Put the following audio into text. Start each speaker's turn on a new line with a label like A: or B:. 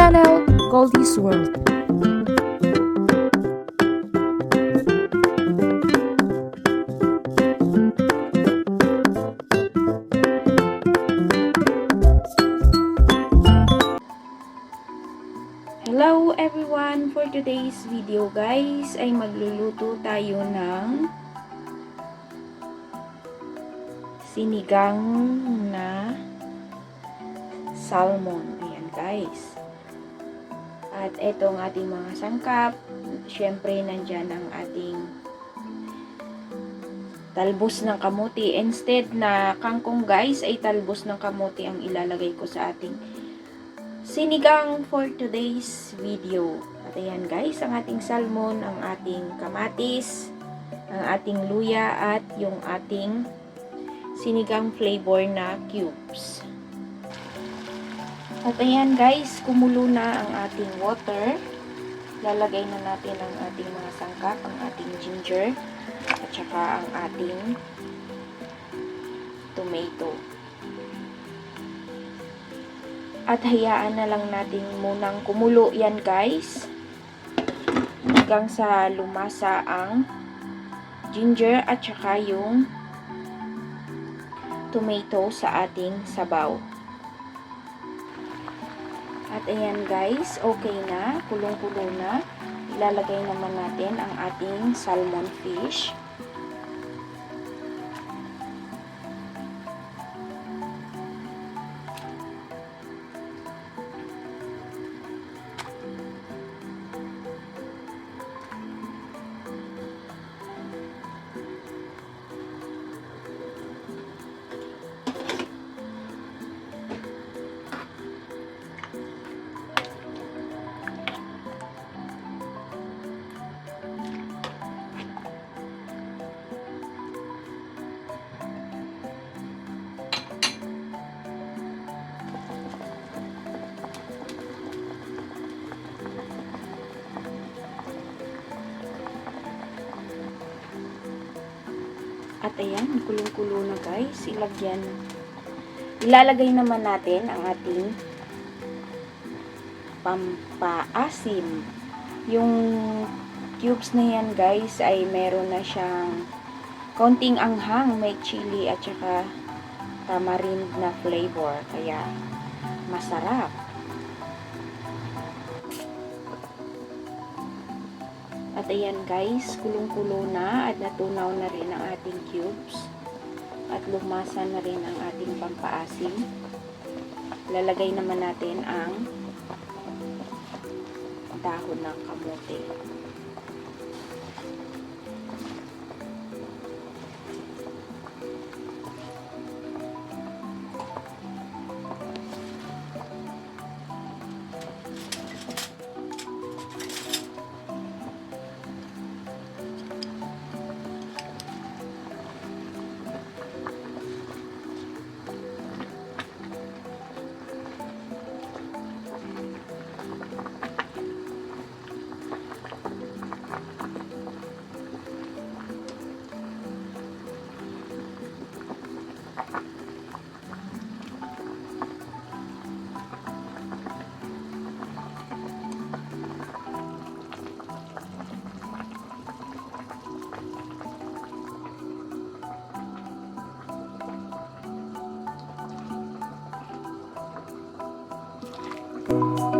A: channel, Goldie's World.
B: Hello everyone! For today's video guys ay magluluto tayo ng sinigang na salmon. Ayan guys. At ito ang ating mga sangkap. Siyempre nandyan ang ating talbos ng kamuti. Instead na kangkong guys ay talbos ng kamuti ang ilalagay ko sa ating sinigang for today's video. At ayan guys, ang ating salmon, ang ating kamatis, ang ating luya at yung ating sinigang flavor na cubes. At ayan guys, kumulo na ang ating water. Lalagay na natin ang ating mga sangkap, ang ating ginger, at saka ang ating tomato. At hayaan na lang natin munang kumulo yan guys. Hanggang sa lumasa ang ginger at saka yung tomato sa ating sabaw. At ayan guys, okay na, kulong-kulo na. Ilalagay naman natin ang ating salmon fish. At ayan, kulong-kulo na guys. Ilagyan. Ilalagay naman natin ang ating pampaasim. Yung cubes na yan guys ay meron na siyang konting anghang. May chili at saka tamarind na flavor. Kaya masarap. Ayan guys, kulong-kulo na at natunaw na rin ang ating cubes. At lumasa na rin ang ating pampaasim. Lalagay naman natin ang dahon ng kamote. Música